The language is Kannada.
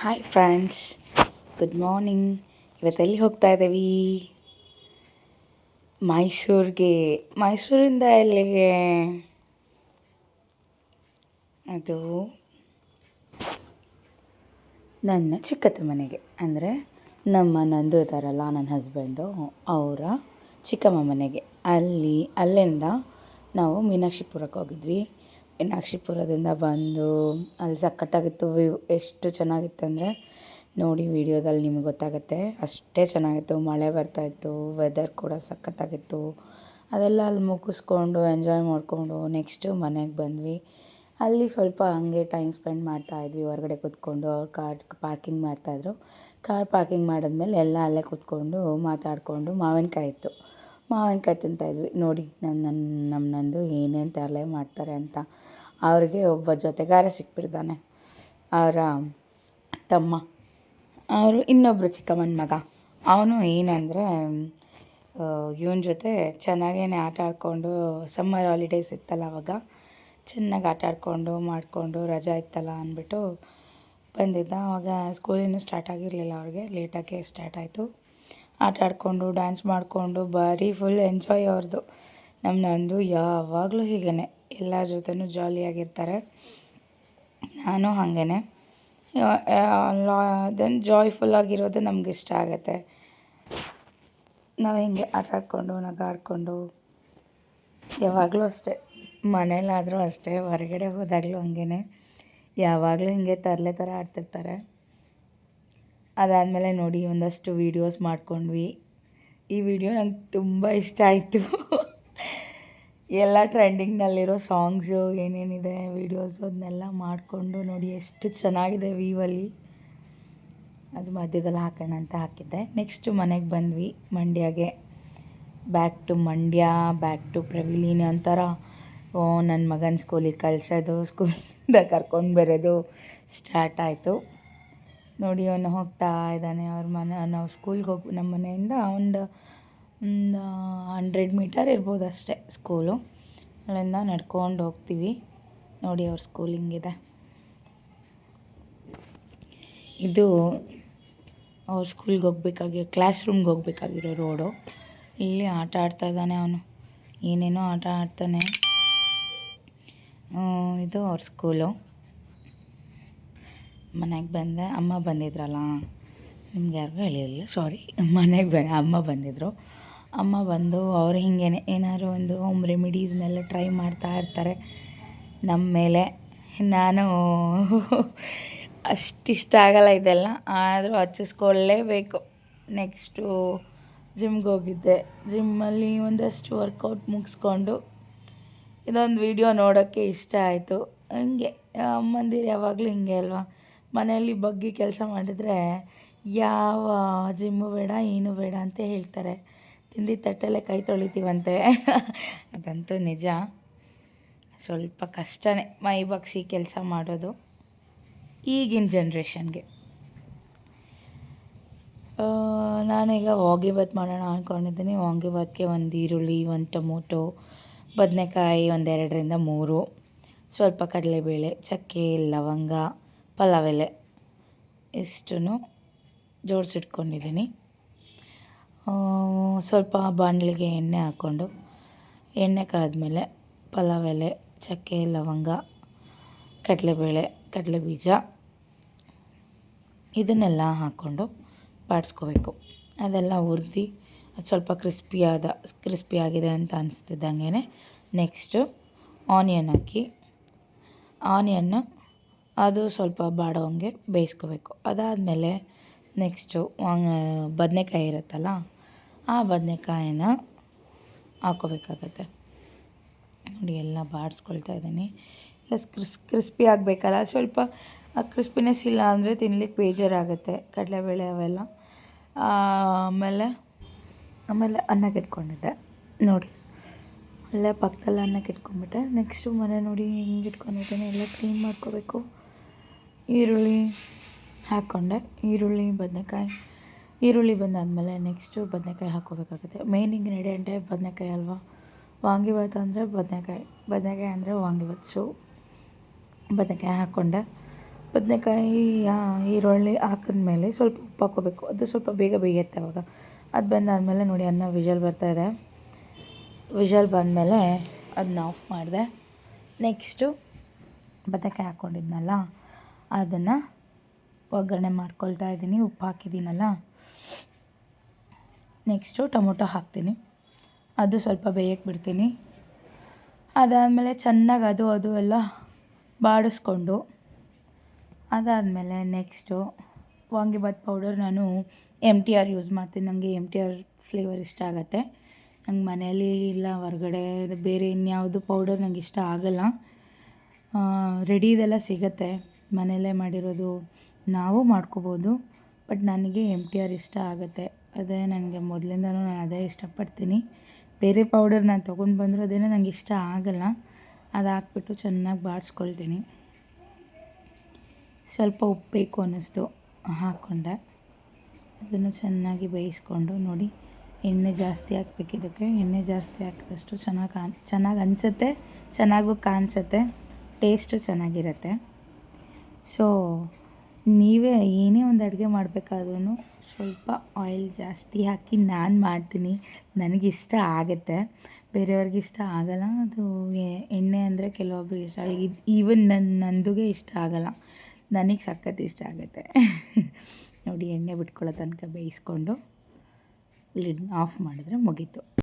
ಹಾಯ್ ಫ್ರೆಂಡ್ಸ್ ಗುಡ್ ಮಾರ್ನಿಂಗ್ ಇವತ್ತೆಲ್ಲಿ ಹೋಗ್ತಾ ಇದ್ದೀವಿ? ಮೈಸೂರಿಗೆ. ಮೈಸೂರಿಂದ ಎಲ್ಲಿಗೆ? ಅದು ನನ್ನ ಚಿಕ್ಕತ್ತ ಮನೆಗೆ. ಅಂದರೆ ನಮ್ಮ ನಂದು ಇದ್ದಾರಲ್ಲ, ನನ್ನ ಹಸ್ಬೆಂಡು ಅವರ ಚಿಕ್ಕಮ್ಮ ಮನೆಗೆ. ಅಲ್ಲಿ, ಅಲ್ಲಿಂದ ನಾವು ಮೀನಾಕ್ಷಿಪುರಕ್ಕೆ ಹೋಗಿದ್ವಿ. ಮೀನಾಕ್ಷಿಪುರದಿಂದ ಬಂದು ಅಲ್ಲಿ ಸಖತ್ತಾಗಿತ್ತು ವ್ಯೂ, ಎಷ್ಟು ಚೆನ್ನಾಗಿತ್ತು ಅಂದರೆ ನೋಡಿ ವಿಡಿಯೋದಲ್ಲಿ ನಿಮ್ಗೆ ಗೊತ್ತಾಗುತ್ತೆ. ಅಷ್ಟೇ ಚೆನ್ನಾಗಿತ್ತು, ಮಳೆ ಬರ್ತಾಯಿತ್ತು ವೆದರ್ ಕೂಡ ಸಖತ್ತಾಗಿತ್ತು. ಅದೆಲ್ಲ ಅಲ್ಲಿ ಮುಗಿಸ್ಕೊಂಡು ಎಂಜಾಯ್ ಮಾಡಿಕೊಂಡು ನೆಕ್ಸ್ಟು ಮನೆಗೆ ಬಂದ್ವಿ. ಅಲ್ಲಿ ಸ್ವಲ್ಪ ಹಂಗೆ ಟೈಮ್ ಸ್ಪೆಂಡ್ ಮಾಡ್ತಾಯಿದ್ವಿ ಹೊರಗಡೆ ಕೂತ್ಕೊಂಡು. ಅವ್ರು ಕಾರ್ ಪಾರ್ಕಿಂಗ್ ಮಾಡ್ತಾಯಿದ್ರು ಕಾರ್ ಪಾರ್ಕಿಂಗ್ ಮಾಡಿದ್ಮೇಲೆ ಎಲ್ಲ ಅಲ್ಲೇ ಕೂತ್ಕೊಂಡು ಮಾತಾಡಿಕೊಂಡು ಮಾವಿನಕಾಯಿ ಇತ್ತು. ಮಾವಿನಕಾಯಿ ತಿಂತಾಯಿದ್ವಿ. ನೋಡಿ ನನ್ನ ನನ್ನ ನಮ್ಮ ನಂದು ಏನೇನು ತರಲೆ ಮಾಡ್ತಾರೆ ಅಂತ. ಅವ್ರಿಗೆ ಒಬ್ಬ ಜೊತೆಗಾರ ಸಿಕ್ಬಿಡ್ತಾನೆ ಅವರ ತಮ್ಮ. ಅವರು ಇನ್ನೊಬ್ಬರು ಚಿಕ್ಕಮ್ಮನ ಮಗ. ಅವನು ಏನಂದರೆ ಇವನ ಜೊತೆ ಚೆನ್ನಾಗೇನೆ ಆಟ ಆಡಿಕೊಂಡು ಸಮ್ಮರ್ ಹಾಲಿಡೇಸ್ ಇತ್ತಲ್ಲ ಅವಾಗ, ಚೆನ್ನಾಗಿ ಆಟ ಆಡಿಕೊಂಡು, ಮಾಡಿಕೊಂಡು, ರಜಾ ಇತ್ತಲ್ಲ ಅಂದ್ಬಿಟ್ಟು ಬಂದಿದ್ದ. ಆವಾಗ ಸ್ಕೂಲಿನೂ ಸ್ಟಾರ್ಟ್ ಆಗಿರಲಿಲ್ಲ ಅವ್ರಿಗೆ. ಲೇಟಾಗೆ ಸ್ಟಾರ್ಟ್ ಆಯಿತು. ಆಟ ಆಡಿಕೊಂಡು ಡ್ಯಾನ್ಸ್ ಮಾಡಿಕೊಂಡು, ಭಾರಿ ಫುಲ್ ಎಂಜಾಯ್ ಅವ್ರದ್ದು ನಮ್ಮ ನಂದು ಯಾವಾಗಲೂ ಹೀಗೇ ಎಲ್ಲರ ಜೊತೆನೂ ಜಾಲಿಯಾಗಿರ್ತಾರೆ ನಾನು ಹಾಗೇ ದೆನ್ ಜಾಯ್ಫುಲ್ಲಾಗಿರೋದು ನಮ್ಗೆ ಇಷ್ಟ ಆಗುತ್ತೆ. ನಾವು ಹಿಂಗೆ ಆಟ ಆಡಿಕೊಂಡು ನಗಾಡಿಕೊಂಡು ಯಾವಾಗಲೂ ಅಷ್ಟೇ. ಮನೇಲಾದರೂ ಅಷ್ಟೇ, ಹೊರಗಡೆ ಹೋದಾಗಲೂ ಹಾಗೇ ಯಾವಾಗಲೂ ಹಿಂಗೆ ತರಲೆ ಥರ ಆಡ್ತಿರ್ತಾರೆ. ಅದಾದಮೇಲೆ ನೋಡಿ, ಒಂದಷ್ಟು ವೀಡಿಯೋಸ್ ಮಾಡ್ಕೊಂಡ್ವಿ. ಈ ವಿಡಿಯೋ ನಂಗೆ ತುಂಬ ಇಷ್ಟ ಆಯಿತು. ಎಲ್ಲ ಟ್ರೆಂಡಿಂಗ್ನಲ್ಲಿರೋ ಸಾಂಗ್ಸು ಏನೇನಿದೆ ವೀಡಿಯೋಸು ಅದನ್ನೆಲ್ಲ ಮಾಡಿಕೊಂಡು ನೋಡಿ, ಎಷ್ಟು ಚೆನ್ನಾಗಿದೆ ವೀವಲ್ಲಿ ಅದು ಮಧ್ಯದಲ್ಲಿ ಹಾಕೋಣ ಅಂತ ಹಾಕಿದ್ದೆ. ನೆಕ್ಸ್ಟು ಮನೆಗೆ ಬಂದ್ವಿ, ಮಂಡ್ಯಗೆ. Back to Mandya back to pavilion ಅಂತಾರ. ಓ ನನ್ನ ಮಗನ ಸ್ಕೂಲಿಗೆ ಕಳಿಸೋದು ಸ್ಕೂಲಿಂದ ಕರ್ಕೊಂಡು ಬರೋದು ಸ್ಟಾರ್ಟ್ ಆಯಿತು. ನೋಡಿ, ಅವನು ಹೋಗ್ತಾ ಇದ್ದಾನೆ. ಅವ್ರ ಮನೆ, ನಾವು ಸ್ಕೂಲ್ಗೆ ಹೋಗಿ, ನಮ್ಮ ಮನೆಯಿಂದ ಒಂದು ಒಂದು ಹಂಡ್ರೆಡ್ ಮೀಟರ್ ಇರ್ಬೋದು ಅಷ್ಟೇ ಸ್ಕೂಲು ಅಲ್ಲಿಂದ ನಡ್ಕೊಂಡು ಹೋಗ್ತೀವಿ. ನೋಡಿ, ಅವ್ರ ಸ್ಕೂಲ್ ಹಿಂಗಿದೆ ಇದು ಅವ್ರ ಸ್ಕೂಲ್ಗೆ ಹೋಗ್ಬೇಕಾಗಿ ಕ್ಲಾಸ್ ರೂಮ್ಗೆ ಹೋಗ್ಬೇಕಾಗಿರೋ ರೋಡು ಇಲ್ಲಿ ಆಟ ಆಡ್ತಾ ಇದ್ದಾನೆ ಅವನು. ಏನೇನೋ ಆಟ ಆಡ್ತಾನೆ. ಇದು ಅವ್ರ ಸ್ಕೂಲು ಮನೆಗೆ ಬಂದೆ, ಅಮ್ಮ ಬಂದಿದ್ರಲ್ಲ? ನಿಮ್ಗೆ ಯಾರಿಗೂ ಹೇಳಿರಲಿಲ್ಲ. ಸಾರಿ ಮನೆಗೆ ಬಂದೆ ಅಮ್ಮ ಬಂದಿದ್ದರು ಅಮ್ಮ ಬಂದು ಅವ್ರು ಹಿಂಗೆ ಏನಾದ್ರು ಒಂದು ಹೋಮ್ ರೆಮಿಡೀಸ್ನೆಲ್ಲ ಟ್ರೈ ಮಾಡ್ತಾ ಇರ್ತಾರೆ. ನಮ್ಮ ಮೇಲೆ. ನಾನು ಅಷ್ಟಿಷ್ಟ ಆಗಲ್ಲ ಇದೆಲ್ಲ. ಆದರೂ ಹಚ್ಚಿಸ್ಕೊಳ್ಳೇಬೇಕು. ನೆಕ್ಸ್ಟು ಜಿಮ್ಗೆ ಹೋಗಿದ್ದೆ. ಜಿಮ್ಮಲ್ಲಿ ಒಂದಷ್ಟು ವರ್ಕೌಟ್ ಮುಗಿಸ್ಕೊಂಡು ಇದೊಂದು ವಿಡಿಯೋ ನೋಡೋಕ್ಕೆ ಇಷ್ಟ ಆಯಿತು. ಹಂಗೆ, ಅಮ್ಮಂದಿರು ಯಾವಾಗಲೂ ಹಿಂಗೆ ಅಲ್ವಾ? ಮನೆಯಲ್ಲಿ ಬಗ್ಗಿ ಕೆಲಸ ಮಾಡಿದರೆ ಯಾವ ಜಿಮ್ಮು ಬೇಡ, ಏನು ಬೇಡ ಅಂತ ಹೇಳ್ತಾರೆ. ತಿಂಡಿ ತಟ್ಟೆಲ್ಲೇ ಕೈ ತೊಳಿತೀವಂತೆ. ಅದಂತೂ ನಿಜ. ಸ್ವಲ್ಪ ಕಷ್ಟನೇ ಮೈ ಬಗ್ಸಿ ಕೆಲಸ ಮಾಡೋದು ಈಗಿನ ಜನ್ರೇಷನ್ಗೆ. ನಾನೀಗ ವಾಂಗಿಬಾತ್ ಮಾಡೋಣ ಅಂದ್ಕೊಂಡಿದ್ದೀನಿ ವಾಂಗಿಬಾತ್ಗೆ ಒಂದು ಈರುಳ್ಳಿ, ಒಂದು ಟೊಮೊಟೊ, ಬದನೆಕಾಯಿ ಒಂದೆರಡರಿಂದ ಮೂರು. ಸ್ವಲ್ಪ ಕಡಲೆಬೇಳೆ, ಚಕ್ಕೆ, ಲವಂಗ ಪಲಾವ್ ಎಲೆ ಇಷ್ಟನ್ನು ಜೋಡಿಸಿಟ್ಕೊಂಡಿದ್ದೀನಿ ಸ್ವಲ್ಪ ಬಾಣಲಿಗೆ ಎಣ್ಣೆ ಹಾಕ್ಕೊಂಡು ಎಣ್ಣೆ ಕಾದ್ಮೇಲೆ ಪಲಾವ್ ಎಲೆ ಚಕ್ಕೆ, ಲವಂಗ, ಕಡಲೆಬೇಳೆ ಕಡಲೆ ಬೀಜ ಇದನ್ನೆಲ್ಲ ಹಾಕ್ಕೊಂಡು ಬಾಡಿಸ್ಕೋಬೇಕು. ಅದೆಲ್ಲ ಹುರಿದು, ಅದು ಸ್ವಲ್ಪ ಕ್ರಿಸ್ಪಿಯಾದ ಕ್ರಿಸ್ಪಿಯಾಗಿದೆ ಅಂತ ಅನಿಸ್ತಿದ್ದಂಗೆ ನೆಕ್ಸ್ಟು ಆನಿಯನ್ ಹಾಕಿ, ಆನಿಯನ್ನು ಅದು ಸ್ವಲ್ಪ ಬಾಡೋಂಗೆ ಬೇಯಿಸ್ಕೋಬೇಕು. ಅದಾದಮೇಲೆ ನೆಕ್ಸ್ಟು ವಾಂಗ ಬದನೆಕಾಯಿ ಇರುತ್ತಲ್ಲ, ಆ ಬದನೆಕಾಯಿನ ಹಾಕ್ಕೋಬೇಕಾಗತ್ತೆ. ನೋಡಿ, ಎಲ್ಲ ಬಾಡಿಸ್ಕೊಳ್ತಾ ಇದ್ದೀನಿ. ಎಲ್ಲ ಕ್ರಿಸ್, ಕ್ರಿಸ್ಪಿ ಆಗಬೇಕಲ್ಲ, ಸ್ವಲ್ಪ ಕ್ರಿಸ್ಪಿನೆಸ್ ಇಲ್ಲ ಅಂದರೆ ತಿನ್ನಲಿಕ್ಕೆ ಬೇಜಾರಾಗುತ್ತೆ, ಕಡಲೆಬೇಳೆ ಅವೆಲ್ಲ. ಆಮೇಲೆ ಆಮೇಲೆ ಅನ್ನಕ್ಕೆ ಇಟ್ಕೊಂಡಿದ್ದೆ ನೋಡಿ ಅಲ್ಲೇ ಪಕ್ಕದಲ್ಲಿ ಅನ್ನಕ್ಕೆ ಇಟ್ಕೊಂಡ್ಬಿಟ್ಟೆ ನೆಕ್ಸ್ಟು ಮನೆ ನೋಡಿ ಹೆಂಗೆ ಇಟ್ಕೊಂಡಿದ್ದೇನೆ ಎಲ್ಲ ಕ್ಲೀನ್ ಮಾಡ್ಕೋಬೇಕು. ಈರುಳ್ಳಿ ಹಾಕ್ಕೊಂಡೆ. ಈರುಳ್ಳಿ, ಬದನೆಕಾಯಿ. ಈರುಳ್ಳಿ ಬಂದಾದಮೇಲೆ ನೆಕ್ಸ್ಟು ಬದನೆಕಾಯಿ ಹಾಕ್ಕೋಬೇಕಾಗುತ್ತೆ. ಮೇನ್ ಇಂಗ್ರೀಡಿಯೆಂಟೇ ಬದನೆಕಾಯಿ ಅಲ್ವಾ? ವಾಂಗಿಭಾತ್ ಅಂದರೆ ಬದನೆಕಾಯಿ. ಬದನೆಕಾಯಿ ಅಂದರೆ ವಾಂಗಿಭಾತ್. ಸೊ ಬದನೆಕಾಯಿ ಹಾಕ್ಕೊಂಡೆ. ಬದನೆಕಾಯಿ ಈರುಳ್ಳಿ ಹಾಕಿದ್ಮೇಲೆ ಸ್ವಲ್ಪ ಉಪ್ಪು ಹಾಕ್ಕೋಬೇಕು. ಅದು ಸ್ವಲ್ಪ ಬೇಗ ಬೇಯುತ್ತೆ ಅವಾಗ. ಅದು ಬಂದಾದಮೇಲೆ ನೋಡಿ, ಅನ್ನ ವಿಷಲ್ ಬರ್ತಾಯಿದೆ ವಿಷಲ್ ಬಂದಮೇಲೆ ಅದನ್ನ ಆಫ್ ಮಾಡಿದೆ. ನೆಕ್ಸ್ಟು ಬದನೆಕಾಯಿ ಹಾಕ್ಕೊಂಡಿದ್ನಲ್ಲ ಅದನ್ನು ಒಗ್ಗರಣೆ ಮಾಡ್ಕೊಳ್ತಾ ಇದ್ದೀನಿ. ಉಪ್ಪು ಹಾಕಿದ್ದೀನಲ್ಲ? ನೆಕ್ಸ್ಟು ಟೊಮೊಟೊ ಹಾಕ್ತೀನಿ. ಅದು ಸ್ವಲ್ಪ ಬೇಯಕ್ಕೆ ಬಿಡ್ತೀನಿ. ಅದಾದಮೇಲೆ ಚೆನ್ನಾಗಿ ಅದು ಅದು ಎಲ್ಲ ಬಾಡಿಸ್ಕೊಂಡು, ಅದಾದಮೇಲೆ ನೆಕ್ಸ್ಟು ವಾಂಗಿಬಾತ್ ಪೌಡರ್ ನಾನು ಎಂ ಟಿ ಆರ್ ಯೂಸ್ ಮಾಡ್ತೀನಿ. ನನಗೆ ಎಂ ಟಿ ಆರ್ ಫ್ಲೇವರ್ ಇಷ್ಟ ಆಗುತ್ತೆ. ನಂಗೆ ಮನೆಯಲ್ಲಿ ಇಲ್ಲ, ಹೊರಗಡೆ ಬೇರೆ ಇನ್ಯಾವುದು ಪೌಡರ್ ನಂಗೆ ಇಷ್ಟ ಆಗಲ್ಲ. ರೆಡಿದೆಲ್ಲ ಸಿಗುತ್ತೆ. ಮನೆಯಲ್ಲೇ ಮಾಡಿರೋದು ನಾವು ಮಾಡ್ಕೋಬೋದು, ಬಟ್ ನನಗೆ ಎಂ ಟಿ ಆರ್ ಇಷ್ಟ ಆಗುತ್ತೆ. ಅದೇ ನನಗೆ ಮೊದಲಿಂದನೂ ನಾನು ಅದೇ ಇಷ್ಟಪಡ್ತೀನಿ. ಬೇರೆ ಪೌಡರ್ ನಾನು ತೊಗೊಂಡು ಬಂದರೂ ಅದೇನೋ ನಂಗೆ ಇಷ್ಟ ಆಗಲ್ಲ. ಅದು ಹಾಕ್ಬಿಟ್ಟು ಚೆನ್ನಾಗಿ ಬಾಡಿಸ್ಕೊಳ್ತೀನಿ ಸ್ವಲ್ಪ ಉಪ್ಪು ಬೇಕು ಅನ್ನಿಸ್ತು, ಹಾಕ್ಕೊಂಡೆ. ಅದನ್ನು ಚೆನ್ನಾಗಿ ಬೇಯಿಸ್ಕೊಂಡು ನೋಡಿ, ಎಣ್ಣೆ ಜಾಸ್ತಿ ಹಾಕ್ಬೇಕು ಇದಕ್ಕೆ. ಎಣ್ಣೆ ಜಾಸ್ತಿ ಹಾಕಿದಷ್ಟು ಚೆನ್ನಾಗಿ ಕಾಣ್, ಚೆನ್ನಾಗಿ ಅನಿಸುತ್ತೆ, ಚೆನ್ನಾಗೂ ಕಾಣಿಸುತ್ತೆ, ಟೇಸ್ಟು ಚೆನ್ನಾಗಿರುತ್ತೆ. ಸೊ ನೀವೇ ಏನೇ ಒಂದು ಅಡುಗೆ ಮಾಡಬೇಕಾದ್ರೂ ಸ್ವಲ್ಪ ಆಯಿಲ್ ಜಾಸ್ತಿ ಹಾಕಿ ನಾನು ಮಾಡ್ತೀನಿ. ನನಗಿಷ್ಟ ಆಗುತ್ತೆ. ಬೇರೆಯವ್ರಿಗೆ ಇಷ್ಟ ಆಗಲ್ಲ. ಅದು ಎಣ್ಣೆ ಅಂದರೆ ಕೆಲವೊಬ್ರಿಗೆ ಇಷ್ಟ ಈವನ್ ನನ್ನ ನಂದುಗೆ ಇಷ್ಟ ಆಗಲ್ಲ. ನನಗೆ ಸಖತ್ ಇಷ್ಟ ಆಗುತ್ತೆ. ನೋಡಿ, ಎಣ್ಣೆ ಬಿಟ್ಕೊಳ್ಳೋ ತನಕ ಬೇಯಿಸ್ಕೊಂಡು ಲಿಡ್ ಆಫ್ ಮಾಡಿದ್ರೆ ಮುಗೀತು.